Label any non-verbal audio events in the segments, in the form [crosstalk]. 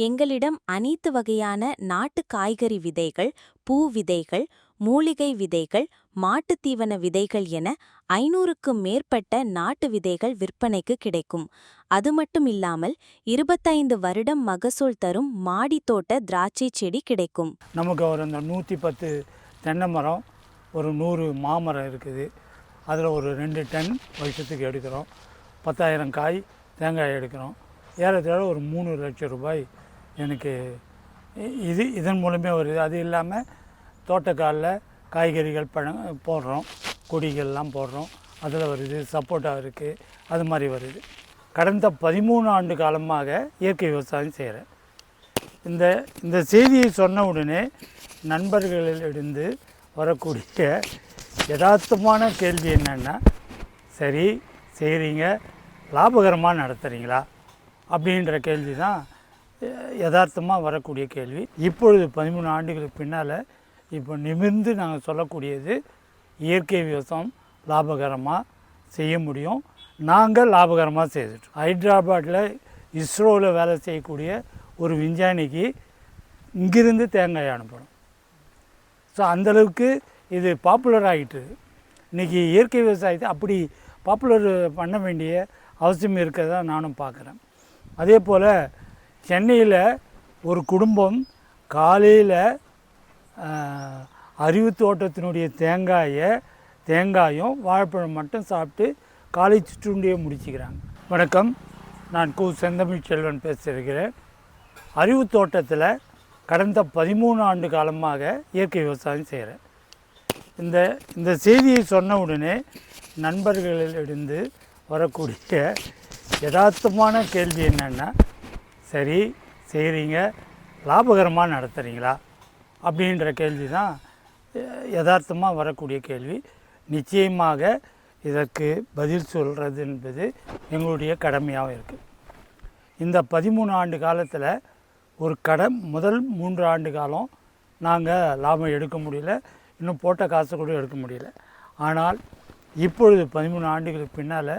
எங்களிடம் அனைத்து வகையான நாட்டு காய்கறி விதைகள் பூ விதைகள் மூலிகை விதைகள் மாட்டுத்தீவன விதைகள் என ஐநூறுக்கும் மேற்பட்ட நாட்டு விதைகள் விற்பனைக்கு கிடைக்கும். அது மட்டும் இல்லாமல் இருபத்தைந்து வருடம் மகசூல் தரும் மாடித் தோட்ட திராட்சை செடி கிடைக்கும். நமக்கு ஒரு அந்த நூற்றி பத்து தென்னை மரம் ஒரு நூறு மாமரம் இருக்குது. அதில் ஒரு ரெண்டு டன் வருஷத்துக்கு எடுக்கிறோம். பத்தாயிரம் காய் தேங்காய் எடுக்கிறோம். ஏறத்தாழ ஒரு மூணு லட்சம் ரூபாய் எனக்கு இது இதன் மூலமே வருது அது இல்லாமல் தோட்டக்காலில் காய்கறிகள் பழம் போடுறோம். கொடிகள்லாம் போடுறோம். அதில் வருது சப்போட்டா இருக்குது அது மாதிரி வருது கடந்த பதிமூணு ஆண்டு காலமாக இயற்கை விவசாயம் செய்கிறேன் இந்த இந்த செய்தியை சொன்ன உடனே நண்பர்களிலிருந்து வரக்கூடிய யதார்த்தமான கேள்வி என்னென்னா சரி செய்கிறீங்க லாபகரமாக நடத்துகிறீங்களா அப்படின்ற கேள்வி தான் யதார்த்தமாக வரக்கூடிய கேள்வி. இப்பொழுது பதிமூணு ஆண்டுகளுக்கு பின்னால் இப்போ நிமிர்ந்து நாங்கள் சொல்லக்கூடியது இயற்கை விவசாயம் லாபகரமாக செய்ய முடியும். நாங்கள் லாபகரமாக செய்துட்டோம். ஹைதராபாத்தில் இஸ்ரோவில் வேலை செய்யக்கூடிய ஒரு விஞ்ஞானிக்கு இங்கிருந்து தேங்காய் அனுப்பணும். ஸோ அந்தளவுக்கு இது பாப்புலர் ஆகிட்டு இன்றைக்கி இயற்கை விவசாயத்தை அப்படி பாப்புலர் பண்ண வேண்டிய அவசியம் இருக்கிறதா நானும் பார்க்குறேன். அதே போல் சென்னையில் ஒரு குடும்பம் காலையில் அறிவு தோட்டத்தினுடைய தேங்காயை தேங்காயும் வாழைப்பழம் மட்டும் சாப்பிட்டு காலை சிற்றுண்டியை முடிச்சுக்கிறாங்க. வணக்கம். நான் கு. செந்தமிழ் செல்வன் பேசியிருக்கிறேன். அறிவு தோட்டத்தில் கடந்த பதிமூணு ஆண்டு காலமாக இயற்கை விவசாயம் செய்கிறேன் இந்த இந்த செய்தியை சொன்ன உடனே நண்பர்களிலிருந்து வரக்கூடிய யதார்த்தமான கேள்வி என்னென்னா சரி செய்கிறீங்க லாபகரமாக நடத்துகிறீங்களா அப்படின்ற கேள்வி தான் யதார்த்தமாக வரக்கூடிய கேள்வி. நிச்சயமாக இதற்கு பதில் சொல்கிறது என்பது எங்களுடைய கடமையாகவும் இருக்குது இந்த பதிமூணு ஆண்டு காலத்தில் ஒரு கடன் முதல் மூன்று ஆண்டு காலம் நாங்கள் லாபம் எடுக்க முடியல இன்னும் போட்ட காசு கூட எடுக்க முடியல. ஆனால் இப்பொழுது பதிமூணு ஆண்டுகளுக்கு பின்னால்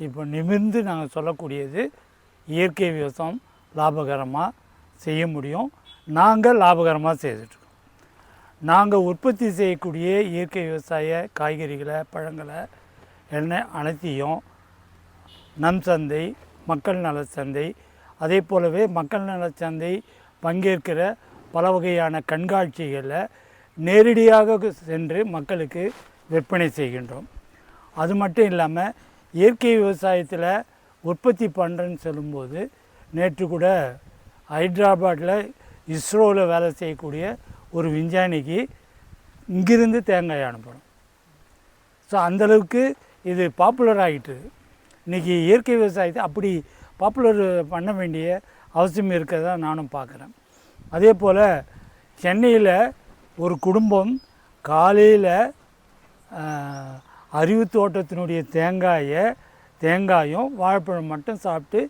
இப்போ நிமிர்ந்து நாங்கள் சொல்லக்கூடியது இயற்கை விவசாயம் லாபகரமாக செய்ய முடியும். நாங்கள் லாபகரமாக செய்துட்ருக்கோம் நாங்கள் உற்பத்தி செய்யக்கூடிய இயற்கை விவசாய காய்கறிகளை பழங்களை என்ன அனைத்தையும் நம் சந்தை மக்கள் நல சந்தை அதே போலவே மக்கள் நல சந்தை பங்கேற்கிற பல வகையான கண்காட்சிகளில் நேரடியாக சென்று மக்களுக்கு விற்பனை செய்கின்றோம். அது மட்டும் இல்லாமல் இயற்கை விவசாயத்தில் உற்பத்தி பண்ணுறேன்னு சொல்லும்போது நேற்று கூட ஹைட்ராபாட்டில் இஸ்ரோவில் வேலை செய்யக்கூடிய ஒரு விஞ்ஞானிக்கு இங்கிருந்து தேங்காய் அனுப்பணும் ஸோ அந்தளவுக்கு இது பாப்புலர் ஆகிட்டு இன்றைக்கி இயற்கை விவசாயத்தை அப்படி பாப்புலர் பண்ண வேண்டிய அவசியம் இருக்கிறதா நானும் பார்க்குறேன் அதே போல் சென்னையில் ஒரு குடும்பம் காலையில் அறிவு தோட்டத்தினுடைய தேங்காயை தேங்காயும் வாழைப்பழம் மட்டும் சாப்பிட்டு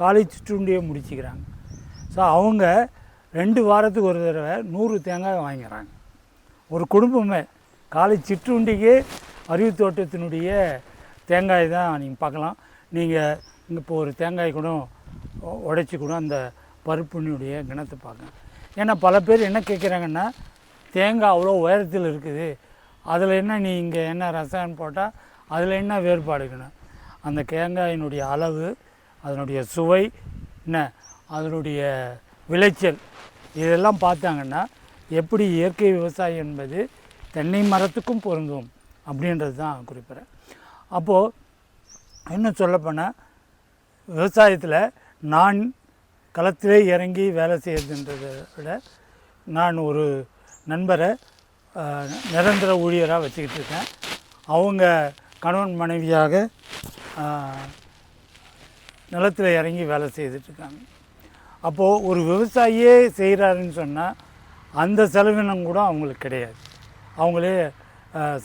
காலை சிற்றுண்டியை முடிச்சுக்கிறாங்க. ஸோ அவங்க ரெண்டு வாரத்துக்கு ஒரு தடவை நூறு தேங்காய் வாங்கிறாங்க. ஒரு குடும்பமே காலை சிற்றுண்டிக்கு அறிவு தோட்டத்தினுடைய தேங்காய் தான் நீங்கள் பார்க்கலாம். நீங்கள் இங்கே இப்போ ஒரு தேங்காய் கூட உடைச்சி கூட அந்த பருப்பினுடைய கிணத்தை பார்க்கலாம். ஏன்னா பல பேர் என்ன கேட்குறாங்கன்னா தேங்காய் அவ்வளோ உயரத்தில் இருக்குது. அதில் என்ன நீ இங்கே என்ன ரசாயனம் போட்டால் அதில் என்ன வேறுபாடுக்கணும் அந்த தேங்காயினுடைய அளவு அதனுடைய சுவை என்ன? அதனுடைய விளைச்சல். இதெல்லாம் பார்த்தாங்கன்னா எப்படி இயற்கை விவசாயம் என்பது தென்னை மரத்துக்கும் பொருந்தும் அப்படின்றது தான் குறிப்பிட்றேன். அப்போது இன்னும் சொல்லப்போனால் விவசாயத்தில் நான் களத்திலே இறங்கி வேலை செய்யறதுன்றதை விட நான் ஒரு நண்பரை நிரந்தர ஊழியராக வச்சுக்கிட்டு இருக்கேன். அவங்க கணவன் மனைவியாக நிலத்தில் இறங்கி வேலை செய்துட்ருக்காங்க. அப்போது ஒரு விவசாயியே செய்கிறாருன்னு சொன்னால் அந்த செலவினம் கூட அவங்களுக்கு கிடையாது. அவங்களே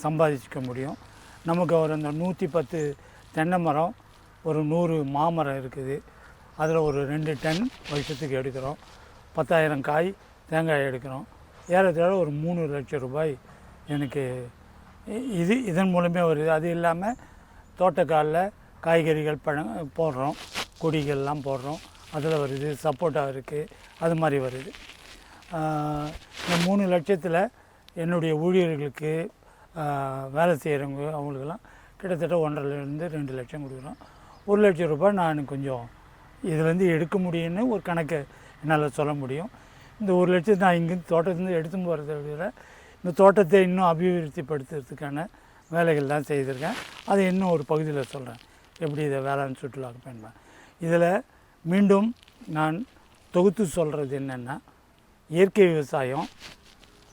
சம்பாதிச்சிக்க முடியும். நமக்கு ஒரு அந்த நூற்றி பத்து தென்னை மரம் ஒரு நூறு மாமரம் இருக்குது. அதில் ஒரு ரெண்டு டன் வருஷத்துக்கு எடுக்கிறோம். பத்தாயிரம் காய் தேங்காய் எடுக்கிறோம். ஏறத்தாழ ஒரு மூணு லட்சம் ரூபாய் எனக்கு இது இதன் மூலமே வருது. அது இல்லாமல் தோட்டக்காலில் காய்கறிகள் பழம் போடுறோம். கொடிகள்லாம் போடுறோம். அதில் வருது சப்போட்டா இருக்குது அது மாதிரி வருது. இந்த மூணு லட்சத்தில் என்னுடைய ஊழியர்களுக்கு வேலை செய்கிறவங்க அவங்களுக்கெல்லாம் கிட்டத்தட்ட ஒன்றரைலேருந்து ரெண்டு லட்சம் கொடுக்குறோம். ஒரு லட்சம் ரூபாய் நான் கொஞ்சம் இதுலேருந்து எடுக்க முடியும்னு ஒரு கணக்கு என்னால் சொல்ல முடியும். இந்த ஒரு லட்சத்தை நான் இங்கேருந்து தோட்டத்துலேருந்து எடுத்து போகிறத விட இந்த தோட்டத்தை இன்னும் அபிவிருத்திப்படுத்துறதுக்கான வேலைகள் தான் செய்திருக்கேன். அதை இன்னும் ஒரு பகுதியில் சொல்கிறேன் எப்படி இதை வேளாண் சுற்றுலாவுக்கு பயன்படும் இதில் மீண்டும் நான் தொகுத்து சொல்கிறது என்னென்னா இயற்கை விவசாயம்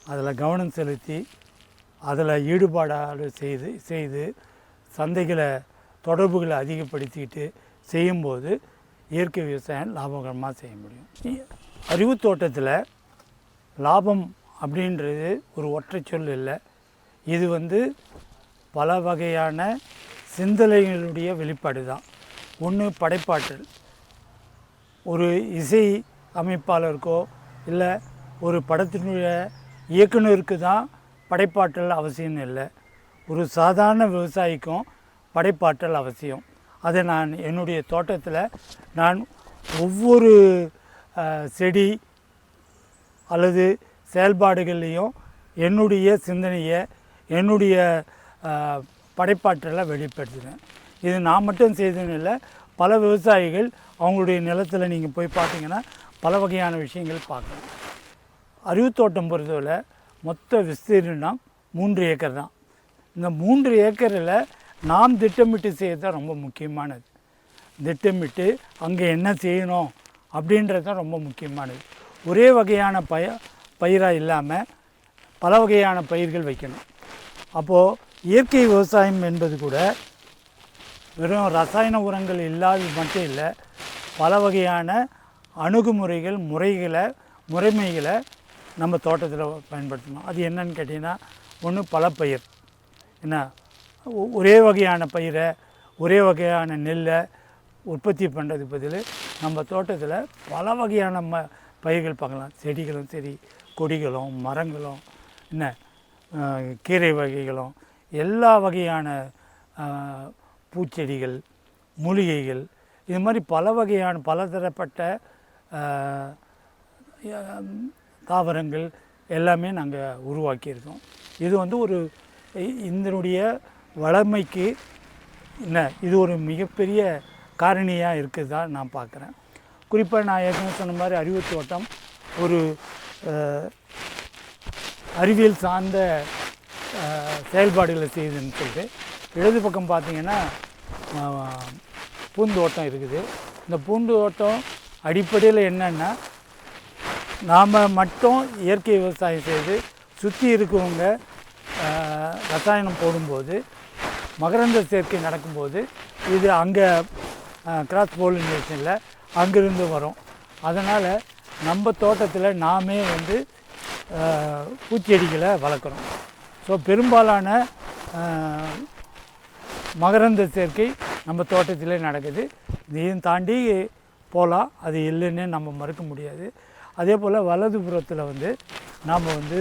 அதில் கவனம் செலுத்தி அதில் ஈடுபாடாக செய்து செய்து சந்தைகளை தொடர்புகளை அதிகப்படுத்திக்கிட்டு செய்யும்போது இயற்கை விவசாயம் லாபகரமாக செய்ய முடியும். அறிவு அறிவுத் தோட்டத்தில் லாபம் அப்படின்றது ஒரு ஒற்றை சொல் இல்லை. இது வந்து பல வகையான சிந்தனைகளுடைய வெளிப்பாடு தான் ஒன்று படைப்பாற்றல். ஒரு இசை அமைப்பாளருக்கோ இல்லை ஒரு படத்தினுடைய இயக்குனருக்கு தான் படைப்பாற்றல் அவசியம்னு இல்லை. ஒரு சாதாரண விவசாயிக்கும் படைப்பாற்றல் அவசியம். அதை நான் என்னுடைய தோட்டத்தில் நான் ஒவ்வொரு செடி அல்லது செயல்பாடுகள்லேயும் என்னுடைய சிந்தனையை என்னுடைய படைப்பாற்றலை வெளிப்படுத்தினேன் இது நான் மட்டும் செய்ததுன்னு இல்லை பல விவசாயிகள் அவங்களுடைய நிலத்தில் நீங்கள் போய் பார்த்தீங்கன்னா பல வகையான விஷயங்கள் பார்க்கலாம். அறிவுத்தோட்டம் பொறுத்தவரை மொத்த விஸ்தீர்ணம் மூன்று ஏக்கர் தான். இந்த மூன்று ஏக்கரில் நாம் திட்டமிட்டு செய்யறது தான் ரொம்ப முக்கியமானது. திட்டமிட்டு அங்கே என்ன செய்யணும் அப்படின்றது தான் ரொம்ப முக்கியமானது. ஒரே வகையான பய பயிராக இல்லாமல் பல வகையான பயிர்கள் வைக்கணும். அப்போது இயற்கை விவசாயம் என்பது கூட வெறும் ரசாயன உரங்கள் இல்லாதது மட்டும் இல்லை பல வகையான அணுகுமுறைகள் முறைகளை முறைமைகளை நம்ம தோட்டத்தில் பயன்படுத்தணும். அது என்னன்னு கேட்டிங்கன்னா ஒன்று பயிர் என்ன? ஒ- ஒரே வகையான பயிரை ஒரே வகையான நெல்லை உற்பத்தி பண்ணுறது பதில் நம்ம தோட்டத்தில் பல வகையான ம பயிர்கள் பார்க்கலாம். செடிகளும் சரி கொடிகளும் மரங்களும் என்ன? கீரை வகைகளும் எல்லா வகையான பூச்செடிகள் மூலிகைகள் இது மாதிரி பல வகையான பலதரப்பட்ட தாவரங்கள் எல்லாமே நாங்கள் உருவாக்கியிருக்கோம். இது வந்து ஒரு இதனுடைய வளமைக்கு என்ன இது ஒரு மிகப்பெரிய காரணியாக இருக்குதா நான் பார்க்குறேன் குறிப்பாக நான் ஏற்கனவே சொன்ன மாதிரி அறிவு தோட்டம் ஒரு அறிவியல் சார்ந்த செயல்பாடுகளை செய்யுதுன்னு சொல்லிட்டு இடது பக்கம் பார்த்தீங்கன்னா பூந்தோட்டம் இருக்குது. இந்த பூந்தோட்டம் அடிப்படையில் என்னென்னா நாம் மட்டும் இயற்கை விவசாயம் செய்து சுற்றி இருக்கவங்க ரசாயனம் போடும்போது மகரந்த சேர்க்கை நடக்கும்போது இது அங்கே கிராஸ் போலினேஷனில் அங்கிருந்து வரும். அதனால் நம்ம தோட்டத்தில் நாமே வந்து பூச்செடிகளை வளர்க்குறோம். ஸோ பெரும்பாலான மகரந்த சேர்க்கை நம்ம தோட்டத்திலே நடக்குது. இதையும் தாண்டி போகலாம் அது இல்லைன்னு நம்ம மறுக்க முடியாது. அதே போல் வலதுபுறத்தில் வந்து நாம் வந்து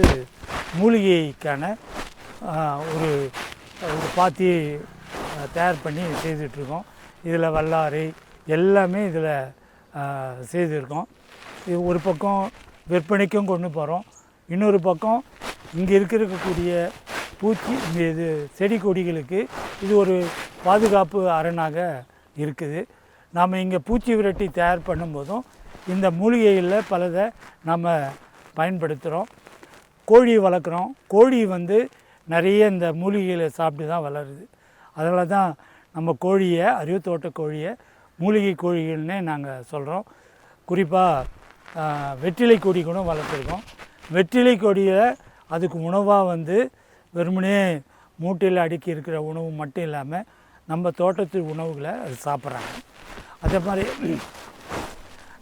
மூலிகைக்கான ஒரு ஒரு பாத்தி தயார் பண்ணி செய்துட்ருக்கோம். இதில் வல்லாரை எல்லாமே இதில் செய்திருக்கோம். இது ஒரு பக்கம் விற்பனைக்கும் கொண்டு போகிறோம் இன்னொரு பக்கம் இங்கே இருக்கக்கூடிய பூச்சி இந்த இது செடி கொடிகளுக்கு இது ஒரு பாதுகாப்பு அரணாக இருக்குது. நாம் இங்கே பூச்சி விரட்டி தயார் பண்ணும்போதும் இந்த மூலிகைகளில் பலதை நம்ம பயன்படுத்துகிறோம் கோழி வளர்க்குறோம். கோழி வந்து நிறைய இந்த மூலிகைகளை சாப்பிட்டு தான் வளருது. அதனால தான் நம்ம கோழியை அறிவுத்தோட்ட கோழியை மூலிகை கோழிகள்னே நாங்கள் சொல்கிறோம் குறிப்பாக வெற்றிலை கொடி கூட வளர்த்துருக்கோம். வெற்றிலை கொடியை அதுக்கு உணவாக வந்து வெறுமனே மூட்டையில் அடுக்கி இருக்கிற உணவு மட்டும் இல்லாமல் நம்ம தோட்டத்து உணவுகளை அது சாப்பிட்றாங்க. அதே மாதிரி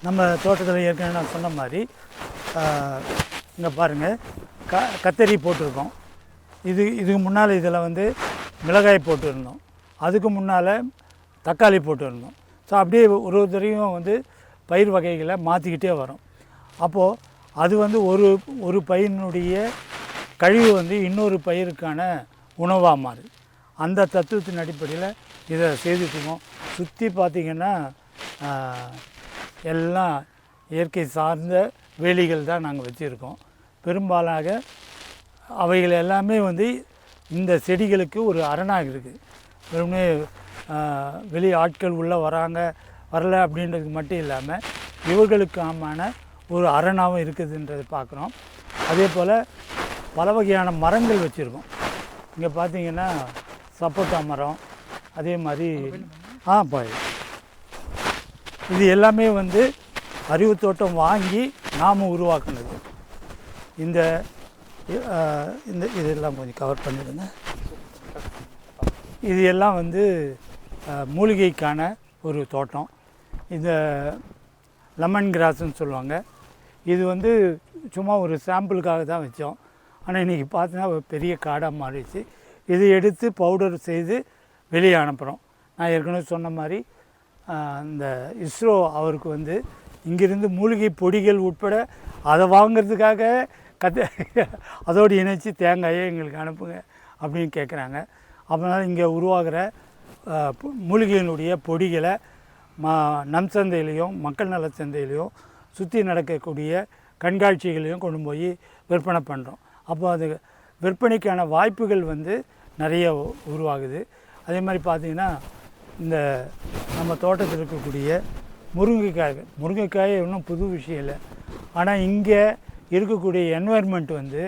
நம்ம தோட்டத்தில் ஏற்கனவே நான் சொன்ன மாதிரி இங்கே பாருங்கள் க கத்தரி போட்டிருக்கோம். இது இதுக்கு முன்னால் இதில் வந்து மிளகாய் போட்டுருந்தோம். அதுக்கு முன்னால் தக்காளி போட்டுருந்தோம். ஸோ அப்படியே ஒரு ஒரு வந்து பயிர் வகைகளை மாற்றிக்கிட்டே வரும். அப்போது அது வந்து ஒரு ஒரு பயிரினுடைய கழிவு வந்து இன்னொரு பயிருக்கான உணவாக மாறுது அந்த தத்துவத்தின் அடிப்படையில் இதை செய்துக்குவோம் சுற்றி பார்த்திங்கன்னா எல்லாம் இயற்கை சார்ந்த வேலிகள் தான் நாங்கள் வச்சுருக்கோம். பெரும்பாலாக அவைகள் எல்லாமே வந்து இந்த செடிகளுக்கு ஒரு அரணாக இருக்குது வெறுமனே வெளி ஆட்கள் உள்ளே வராங்க வரல அப்படின்றதுக்கு மட்டும் இல்லாமல் இவர்களுக்கான ஒரு அரணாகவும் இருக்குதுன்றதை பார்க்குறோம். அதே போல் பல வகையான மரங்கள் வச்சுருக்கோம். இங்கே பார்த்தீங்கன்னா சப்போட்டா மரம் அதே மாதிரி ஆ பாய். இது எல்லாமே வந்து அறிவு தோட்டம் வாங்கி நாம் உருவாக்குனது. இந்த இந்த இதெல்லாம் கொஞ்சம் கவர் பண்ணிடுங்க. இது எல்லாம் வந்து மூலிகைக்கான ஒரு தோட்டம். இந்த லெமன் கிராஸ்ன்னு சொல்லுவாங்க. இது வந்து சும்மா ஒரு சாம்பிளுக்காக தான் வச்சோம். ஆனால் இன்றைக்கி பார்த்தீங்கன்னா ஒரு பெரிய காடாக மாறிடுச்சு. இதை எடுத்து பவுடர் செய்து வெளியே அனுப்புகிறோம் நான் ஏற்கனவே சொன்ன மாதிரி இந்த இஸ்ரோ அவருக்கு வந்து இங்கிருந்து மூலிகை பொடிகள் உட்பட அதை வாங்கிறதுக்காக கத்த அதோடு இணைச்சி தேங்காயை எங்களுக்கு அனுப்புங்க அப்படின்னு கேட்குறாங்க அதனால் இங்கே உருவாகிற மூலிகையினுடைய பொடிகளை மா நம் சந்தையிலையும் மக்கள் நல சந்தையிலையும் சுற்றி நடக்கக்கூடிய கண்காட்சிகளையும் கொண்டு போய் விற்பனை பண்ணுறோம். அப்போ அது விற்பனைக்கான வாய்ப்புகள் வந்து நிறைய உருவாகுது. அதே மாதிரி பார்த்திங்கன்னா இந்த நம்ம தோட்டத்தில் இருக்கக்கூடிய முருங்கைக்காய்கள் முருங்கைக்காய் இன்னும் புது விஷயம் இல்லை. ஆனால் இங்கே இருக்கக்கூடிய என்வாயர்மெண்ட் வந்து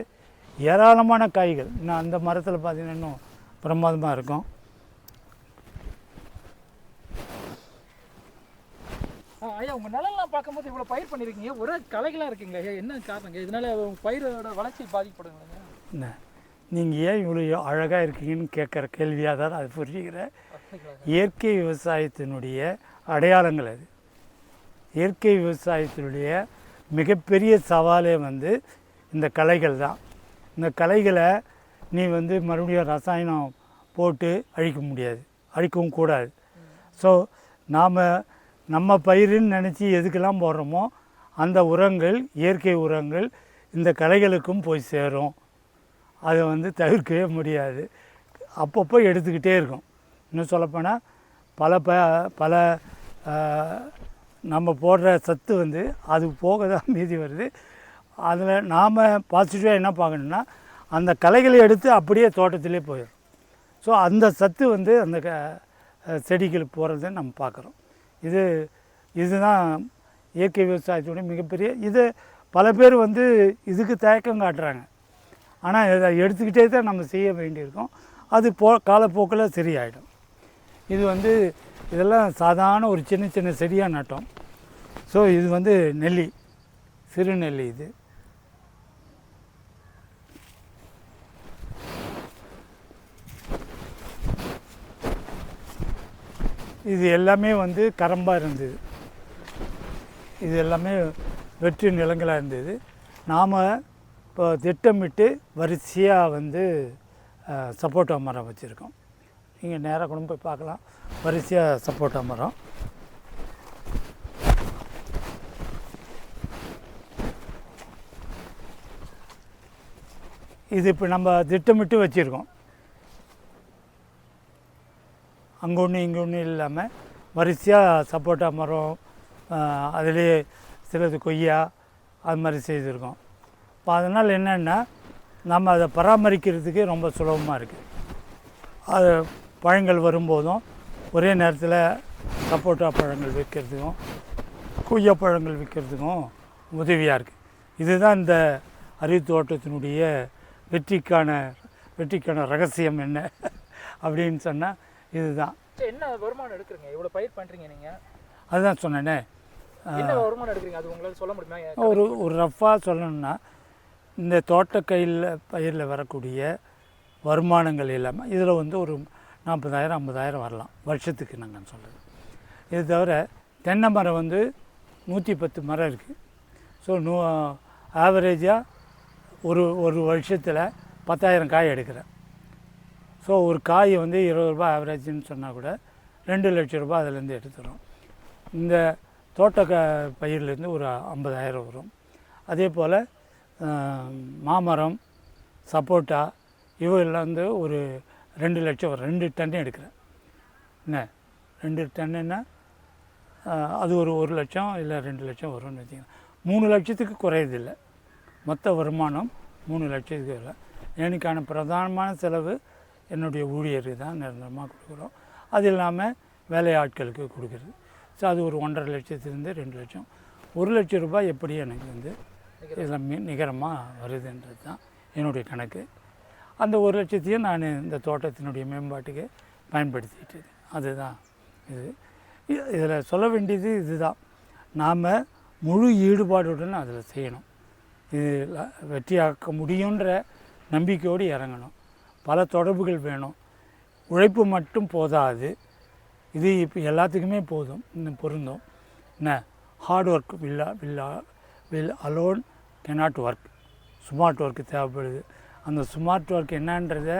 ஏராளமான காய்கள். இன்னும் அந்த மரத்தில் பார்த்திங்கன்னா இன்னும் பிரமாதமாக இருக்கும். ஐயா உங்க நிலம்லாம் பார்க்கும்போது இவ்வளவு பயிர் பண்ணிருக்கீங்க. ஒரே களைகளா இருக்குங்க. ஐயா என்ன காரணங்க? இதனால பயிரோட வளர்ச்சி பாதிக்கப்படுங்க என்ன? நீங்கள் ஏன் இவ்வளோ அழகாக இருக்கீங்கன்னு கேட்குற கேள்வியாக தான் அது புரிஞ்சுக்கிறேன் இயற்கை விவசாயத்தினுடைய அடையாளங்கள் அது. இயற்கை விவசாயத்தினுடைய மிகப்பெரிய சவாலே வந்து இந்த களைகள் தான். இந்த களைகளை நீ வந்து மறுபடியும் ரசாயனம் போட்டு அழிக்க முடியாது. அழிக்கவும் கூடாது. ஸோ நாம் நம்ம பயிருன்னு நினச்சி எதுக்கெல்லாம் போடுறோமோ அந்த உரங்கள் இயற்கை உரங்கள் இந்த களைகளுக்கும் போய் சேரும். அதை வந்து தவிர்க்கவே முடியாது. அப்பப்போ எடுத்துக்கிட்டே இருக்கும். இன்னும் சொல்லப்போனால் பல ப பல நம்ம போடுற சத்து வந்து அது போக தான் [laughs] மீதி வருது. அதில் நாம் பாசிட்டிவாக என்ன பார்க்கணுன்னா அந்த களைகளை எடுத்து அப்படியே தோட்டத்திலே போயிடும். ஸோ அந்த சத்து வந்து அந்த க செடிகள் செடிகளுக்கு போகிறத நம்ம பார்க்குறோம். இது இதுதான் இயற்கை விவசாயத்தோட மிகப்பெரிய இது பல பேர் வந்து இதுக்கு தயக்கம் காட்டுறாங்க. ஆனால் இதை எடுத்துக்கிட்டே தான் நம்ம செய்ய வேண்டியிருக்கும். அது போ காலப்போக்கில் சரியாயிடும். இது வந்து இதெல்லாம் சாதாரண ஒரு சின்ன சின்ன செடியாக நட்டோம். ஸோ இது வந்து நெல்லி சிறு நெல்லி இது. இது எல்லாமே வந்து கரம்பாக இருந்தது. இது எல்லாமே வெற்றி நிலங்களாக இருந்தது. நாம் இப்போ திட்டமிட்டு வரிசையாக வந்து சப்போட்டா மரம் வச்சுருக்கோம். நீங்கள் நேராக கொண்டு போய் பார்க்கலாம். வரிசையாக சப்போட்டா மரம். இது இப்போ நம்ம திட்டமிட்டு வச்சுருக்கோம். அங்கே ஒன்று இங்கே ஒன்று இல்லாமல் வரிசையாக சப்போட்டா மரம் அதுலேயே அதிலே சிலது கொய்யா அது மாதிரி செய்திருக்கோம். இப்போ அதனால் என்னென்னா நம்ம அதை பராமரிக்கிறதுக்கு ரொம்ப சுலபமாக இருக்குது அது பழங்கள் வரும்போதும் ஒரே நேரத்தில் சப்போட்டா பழங்கள் விற்கிறதுக்கும் கொய்யா பழங்கள் விற்கிறதுக்கும் உதவியாக இருக்குது இதுதான் இந்த அறிவு தோட்டத்தினுடைய வெற்றிக்கான வெற்றிக்கான ரகசியம் என்ன? அப்படின்னு சொன்னால் இதுதான். என்ன வருமானம் எடுக்கிறீங்க? இவ்வளவு பயிர் பண்றீங்க நீங்க. அதுதான் சொன்னேனே. என்ன வருமானம் எடுக்கிறீங்க? அது உங்களால சொல்ல முடியுமா? ஒரு ஒரு ரஃப்பாக சொல்லணும்னா இந்த தோட்டக்கையில் பயிரில் வரக்கூடிய வருமானங்கள் இல்லாமல் இதில் வந்து ஒரு நாற்பதாயிரம் ஐம்பதாயிரம் வரலாம். வருஷத்துக்கு நாங்கள் சொல்கிறது இது தவிர தென்னை மரம் வந்து நூற்றி பத்து மரம் இருக்குது ஸோ நூ ஆவரேஜாக ஒரு ஒரு வருஷத்தில் பத்தாயிரம் காய் எடுக்கிறேன். ஸோ ஒரு காய் வந்து இருபது ரூபாய் ஆவரேஜ்னு சொன்னால் கூட ரெண்டு லட்சம் ரூபாய் அதுலேருந்து எடுத்துடும் இந்த தோட்ட பயிர்லேருந்து ஒரு ஐம்பதாயிரம் வரும். அதே போல் மாமரம் சப்போட்டா இவையெல்லாம் வந்து ஒரு ரெண்டு லட்சம் வரும் ரெண்டு டன் எடுக்கிறேன். என்ன? ரெண்டு டன்னுன்னா அது ஒரு ஒரு லட்சம் இல்லை ரெண்டு லட்சம் வரும்னு வச்சுக்கோங்க. மூணு லட்சத்துக்கு குறையதில்லை மொத்த வருமானம் மூணு லட்சத்துக்கு இல்லை எனக்கான பிரதானமான செலவு என்னுடைய ஊழியருக்கு தான் நிரந்தரமாக கொடுக்குறோம். அது இல்லாமல் வேலையாட்களுக்கு கொடுக்குறது. ஸோ அது ஒரு ஒன்றரை லட்சத்துலேருந்து ரெண்டு லட்சம். ஒரு லட்சம் ரூபாய் எப்படி எனக்கு வந்து இதில் மி நிகரமாக வருதுன்றது தான் என்னுடைய கணக்கு. அந்த ஒரு லட்சத்தையும் நான் இந்த தோட்டத்தினுடைய மேம்பாட்டுக்கு பயன்படுத்திட்டு அதுதான் இது. இதில் சொல்ல வேண்டியது இதுதான். நாம் முழு ஈடுபாடுடன் அதில் செய்யணும். இது வெற்றியாக்க முடியுன்ற நம்பிக்கையோடு இறங்கணும். பல தொடர்புகள் வேணும். உழைப்பு மட்டும் போதாது. இது இப்போ எல்லாத்துக்குமே போதும். இன்னும் பொருந்தும். என்ன? Hard work villa villa will alone cannot work smart work தேவைப்படுது. அந்த ஸ்மார்ட் ஒர்க் என்னன்றத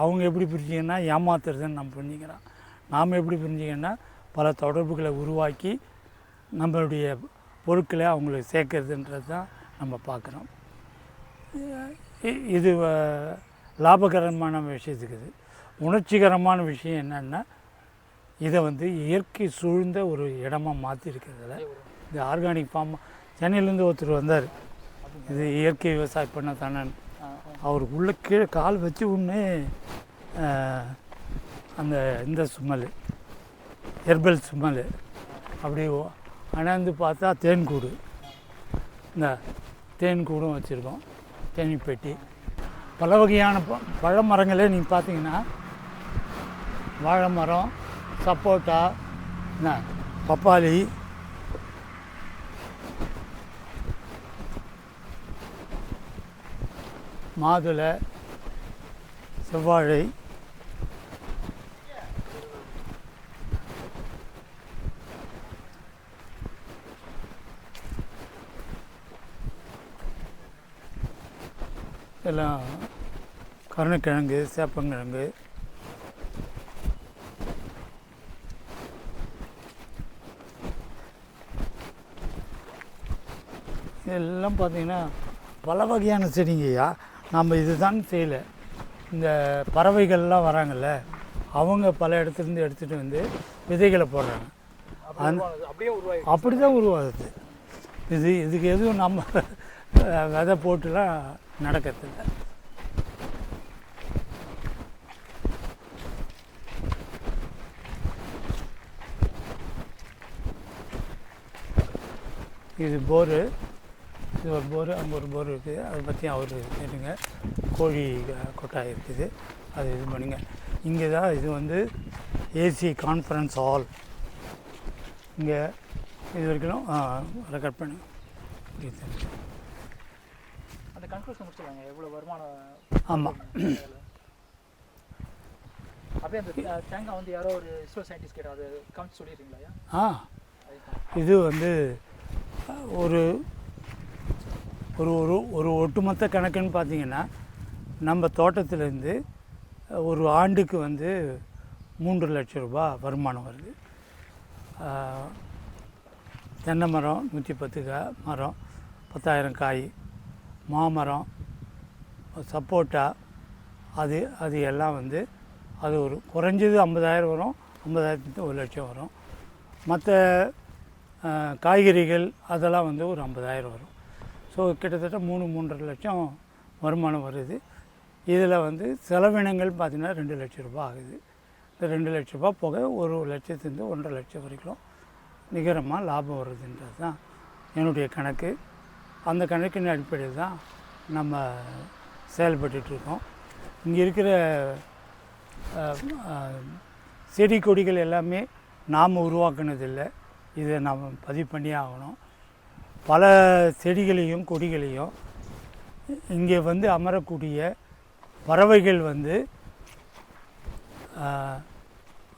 அவங்க எப்படி புரிஞ்சிங்கன்னா ஏமாத்துறதுன்னு நம்ம புரிஞ்சுக்கிறோம். நாம் எப்படி புரிஞ்சுக்கன்னா பல தொடர்புகளை உருவாக்கி நம்மளுடைய பொருட்களை அவங்களுக்கு சேர்க்கறதுன்றது தான் நம்ம பார்க்குறோம். இது லாபகரமான விஷயத்துக்கு இது. உணர்ச்சிகரமான விஷயம் என்னென்னா இதை வந்து இயற்கை சூழ்ந்த ஒரு இடமா மாற்றிருக்கிறதுல இந்த ஆர்கானிக் ஃபார்ம் சென்னையிலேருந்து ஒருத்தர் வந்தார். இது இயற்கை விவசாயம் பண்ண தானே அவருக்கு உள்ள கீழே கால் வச்சு உடனே அந்த இந்த சுமல் ஹெர்பல் சுமல் அப்படி அணந்து பார்த்தா தேன்கூடு இந்த தேன்கூடும் வச்சுருக்கோம் தேனி பெட்டி பல வகையான ப பழ மரங்களே நீங்கள் பார்த்தீங்கன்னா வாழை மரம் சப்போட்டா என்ன பப்பாளி மாதுளை செவ்வாழை எல்லாம் கருணக்கிழங்கு சேப்பங்கிழங்கு. இதெல்லாம் பார்த்தீங்கன்னா பல வகையான செடிங்கய்யா. நம்ம இதுதான் செய்யலை. இந்த பறவைகள்லாம் வராங்கல்ல அவங்க பல இடத்துலேருந்து எடுத்துகிட்டு வந்து விதைகளை போடுறாங்க. அப்படி தான் உருவாகுது. இது இதுக்கு எதுவும் நம்ம விதை போட்டுலாம் நடக்கிறதில்ல. இது போரு. இது ஒரு போரு அங்கே ஒரு போர் இருக்குது அதை பற்றி அவர் கேட்டுங்க. கோழி கொட்டாய் இருக்குது. அது இது பண்ணுங்க. இங்கே தான் இது வந்து ஏசி கான்ஃபரன்ஸ் ஹால் இங்கே இது வரைக்கும் ரெக்கார்ட் பண்ணுங்க புரியுது. அந்த கன்க்ளூஷன் முடிச்சிடலாங்க. எவ்வளோ வருமானம் ஆமாம் அப்படியே அந்த தேங்காய் வந்து யாரோ ஒரு இஸ்ரோ சயின்டிஸ்ட் கிட்ட அது காமிச்சு சொல்லிடுறீங்களா ஆ. இது வந்து ஒரு ஒரு ஒரு ஒரு ஒட்டுமொத்த கணக்குன்னு பார்த்தீங்கன்னா நம்ம தோட்டத்திலேருந்து ஒரு ஆண்டுக்கு வந்து மூன்று லட்சம் ரூபாய் வருமானம் வருது. தென்னை மரம் நூற்றி பத்து கா மரம் பத்தாயிரம் காய் மாமரம் சப்போட்டா அது அது எல்லாம் வந்து அது ஒரு குறைஞ்சது ஐம்பதாயிரம் வரும் ஐம்பதாயிரத்து ஒரு லட்சம் வரும். மற்ற காய்கறிகள் அதெல்லாம் வந்து ஒரு ஐம்பதாயிரம் வரும். ஸோ கிட்டத்தட்ட மூணு மூன்றரை லட்சம் வருமானம் வருது. இதில் வந்து செலவினங்கள் பார்த்திங்கன்னா ரெண்டு லட்ச ரூபாய் ஆகுது. இந்த ரெண்டு லட்ச ரூபா போக ஒரு லட்சத்துலேருந்து ஒன்றரை லட்சம் வரைக்கும் நிகரமாக லாபம் வருதுன்றது தான் என்னுடைய கணக்கு. அந்த கணக்கின் அடிப்படையில் தான் நம்ம செயல்பட்டுருக்கோம் இங்கே இருக்கிற செடி கொடிகள் எல்லாமே நாம் உருவாக்குனதில்லை. இதை நாம் பதிவு பண்ணியே ஆகணும். பல செடிகளையும் கொடிகளையும் இங்கே வந்து அமரக்கூடிய பறவைகள் வந்து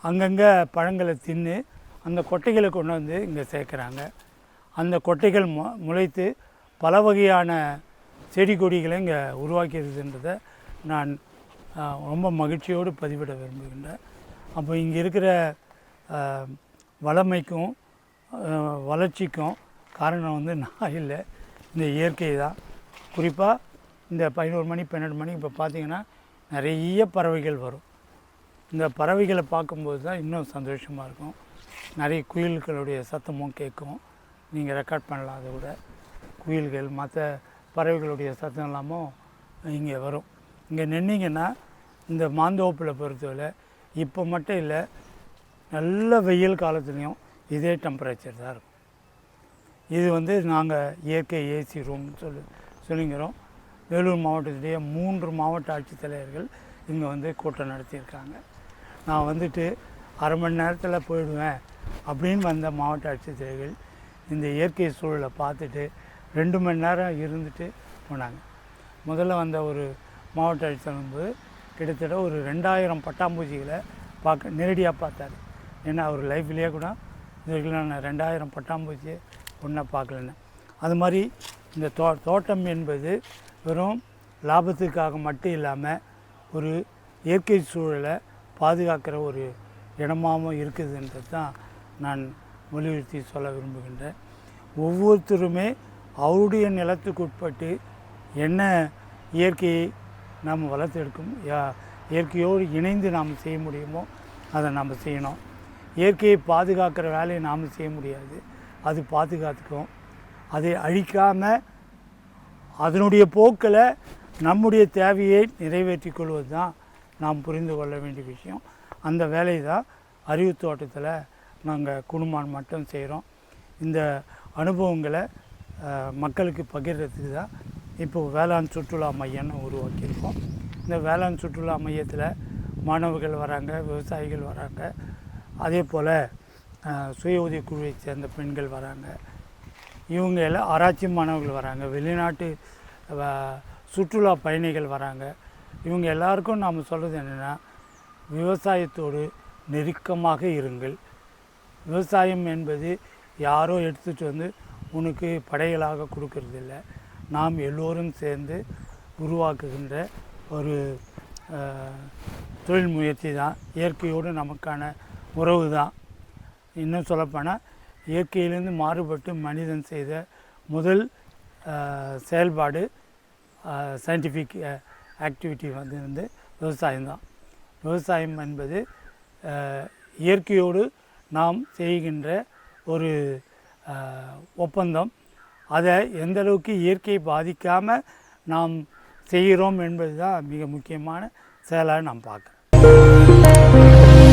அங்கங்கே பழங்களை தின்று அந்த கொட்டைகளை கொண்டு வந்து இங்கே சேர்க்குறாங்க. அந்த கொட்டைகள் மு முளைத்து பல வகையான செடி கொடிகளை இங்கே உருவாக்கியிருதுன்றதை நான் ரொம்ப மகிழ்ச்சியோடு பதிவிட விரும்புகின்றேன். அப்போ இங்கே இருக்கிற வளமைக்கும் வளர்ச்சிக்கும் காரணம் வந்து நான் இல்லை. இந்த இயற்கை தான். குறிப்பாக இந்த பதினோரு மணி பன்னெண்டு மணி இப்போ பார்த்தீங்கன்னா நிறைய பறவைகள் வரும். இந்த பறவைகளை பார்க்கும்போது தான் இன்னும் சந்தோஷமாக இருக்கும். நிறைய குயில்களுடைய சத்தமும் கேட்கும். நீங்கள் ரெக்கார்ட் பண்ணலாம் அதை விட குயில்கள் மற்ற பறவைகளுடைய சத்தம் எல்லாமும் இங்கே வரும். இங்கே நின்னீங்கன்னா இந்த மாந்தோப்பில் பொறுத்தவரை இப்போ மட்டும் இல்லை நல்ல வெயில் காலத்துலேயும் இதே டெம்பரேச்சர் தான் இருக்கும். இது வந்து நாங்கள் இயற்கை ஏசி ரூம்னு சொல்லி சொல்லிங்கிறோம். வேலூர் மாவட்டத்திலேயே மூன்று மாவட்ட ஆட்சித்தலைவர்கள் இங்கே வந்து கூட்டம் நடத்தியிருக்காங்க. நான் வந்துட்டு அரை மணி நேரத்தில் போயிடுவேன் அப்படின்னு வந்த மாவட்ட ஆட்சித்தலைவர்கள் இந்த இயற்கை சூழலை பார்த்துட்டு ரெண்டு மணி நேரம் இருந்துட்டு போனாங்க. முதல்ல வந்த ஒரு மாவட்ட ஆட்சித்தலைவர் போது கிட்டத்தட்ட ஒரு ரெண்டாயிரம் பட்டாம்பூச்சிகளை பார்க்க நேரடியாக பார்த்தாரு. ஏன்னா அவர் லைஃப்லேயே கூட இதுக்கு நான் ரெண்டாயிரம் பட்டாம்பூச்சி ஒன்றா பார்க்கலன்னு. அது மாதிரி இந்த தோ தோட்டம் என்பது வெறும் லாபத்துக்காக மட்டும் இல்லாமல் ஒரு இயற்கை சூழலை பாதுகாக்கிற ஒரு இடமாகவும் இருக்குதுன்றது தான் நான் வலியுறுத்தி சொல்ல விரும்புகின்றேன். ஒவ்வொருத்தருமே அவருடைய நிலத்துக்கு உட்பட்டு என்ன இயற்கையை நாம் வளர்த்தெடுக்கும் யா- இயற்கையோடு இணைந்து நாம் செய்ய முடியுமோ அதை நாம் செய்யணும். இயற்கையை பாதுகாக்கிற வேலையை நாம் செய்ய முடியாது. அது பாதுகாத்துக்கும். அதை அழிக்காமல் அதனுடைய போக்கில் நம்முடைய தேவையை நிறைவேற்றி கொள்வது தான் நாம் புரிந்து கொள்ள வேண்டிய விஷயம். அந்த வேலையை தான் அறிவு தோட்டத்தில் நாங்கள் குடும்பம் மட்டும் செய்கிறோம் இந்த அனுபவங்களை மக்களுக்கு பகிர்றதுக்கு தான் இப்போ வேளாண் சுற்றுலா மையம்னு உருவாக்கியிருக்கோம். இந்த வேளாண் சுற்றுலா மையத்தில் மாணவர்கள் வராங்க விவசாயிகள் வராங்க. அதே போல் சுய உதவிக்குழுவை சேர்ந்த பெண்கள் வராங்க. இவங்க எல்லாம் ஆராய்ச்சி மாணவர்கள் வராங்க. வெளிநாட்டு வ- சுற்றுலா பயணிகள் வராங்க. இவங்க எல்லாருக்கும் நாம் சொல்கிறது என்னென்னா விவசாயத்தோடு நெருக்கமாக இருங்கள். விவசாயம் என்பது யாரோ எடுத்துகிட்டு வந்து உனக்கு படைகளாக கொடுக்கறதில்ல. நாம் எல்லோரும் சேர்ந்து உருவாக்குகின்ற ஒரு தொழில் முயற்சி தான். இயற்கையோடு நமக்கான உறவு தான் இன்னும் சொல்லப்போனால் இயற்கையிலேருந்து மாறுபட்டு மனிதன் செய்த முதல் செயல்பாடு சயின்டிஃபிக் ஆக்டிவிட்டி வந்து வந்து விவசாயம்தான் விவசாயம் என்பது இயற்கையோடு நாம் செய்கின்ற ஒரு ஒப்பந்தம். அதை எந்த அளவுக்கு இயற்கையை பாதிக்காமல் நாம் செய்கிறோம் என்பது தான் மிக முக்கியமான செயலாக நாம் பார்க்குறேன்.